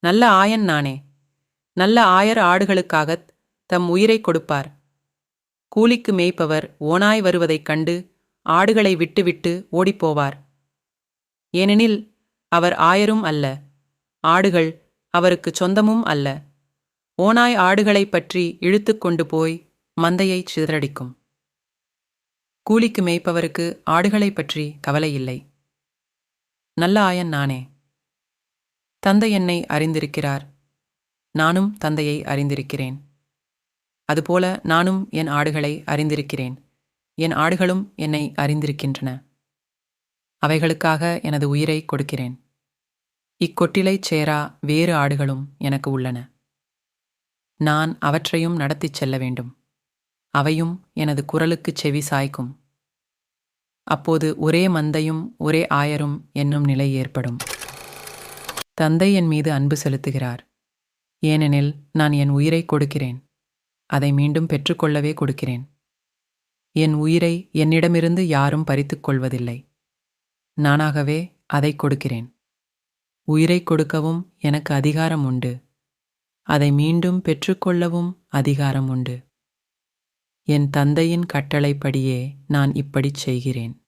நல்ல ஆயன் நானே. நல்ல ஆயர் ஆடுகளுக்காகத் தம் உயிரைக் கொடுப்பார். கூலிக்கு மேய்ப்பவர் ஓனாய் வருவதைக் கண்டு ஆடுகளை விட்டுவிட்டு ஓடிப்போவார். ஏனெனில் அவர் ஆயரும் அல்ல. ஆடுகள் அவருக்குச் சொந்தமும் அல்ல. ஓனாய் ஆடுகளைப் பற்றி இழுத்து கொண்டு போய் மந்தையைச் சிதறடிக்கும். கூலிக்கு மேய்ப்பவருக்கு ஆடுகளைப் பற்றி கவலை இல்லை. நல்ல ஆயன் நானே. தந்தை என்னை அறிந்திருக்கிறார். நானும் தந்தையை அறிந்திருக்கிறேன். அதுபோல நானும் என் ஆடுகளை அறிந்திருக்கிறேன். என் ஆடுகளும் என்னை அறிந்திருக்கின்றன. அவைகளுக்காக எனது உயிரை கொடுக்கிறேன். இக்கொட்டிலைச் சேரா வேறு ஆடுகளும் எனக்கு உள்ளன. நான் அவற்றையும் நடத்திச் செல்ல வேண்டும். அவையும் எனது குரலுக்குச் செவி சாய்க்கும். அப்போது ஒரே மந்தையும் ஒரே ஆயரும் என்னும் நிலை ஏற்படும். தந்தை என் மீது அன்பு செலுத்துகிறார். ஏனெனில் நான் என் உயிரை கொடுக்கிறேன். அதை மீண்டும் பெற்றுக்கொள்ளவே கொடுக்கிறேன். என் உயிரை என்னிடமிருந்து யாரும் பறித்துக் கொள்வதில்லை. நானாகவே அதை கொடுக்கிறேன். உயிரை கொடுக்கவும் எனக்கு அதிகாரம் உண்டு. அதை மீண்டும் பெற்றுக்கொள்ளவும் அதிகாரம் உண்டு. என் தந்தையின் கட்டளைப்படியே நான் இப்படிச் செய்கிறேன்.